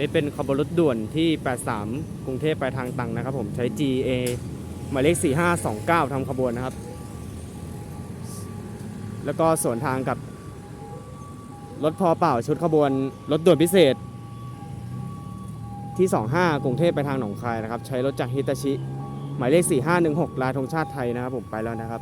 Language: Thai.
นี้เป็นขบวนรถด่วนที่ 83 กรุงเทพไปทางตังนะครับผมใช้ GA หมายเลข 4529ทำขบวนนะครับ แล้วก็สวนทางกับ รถพอเปล่าชุดขบวนรถด่วนพิเศษ ที่ 25 กรุงเทพไปทางหนองคายนะครับ ใช้รถจากฮิตาชิ หมายเลข 4516ลายธงชาติไทยนะครับผมไปแล้วนะครับ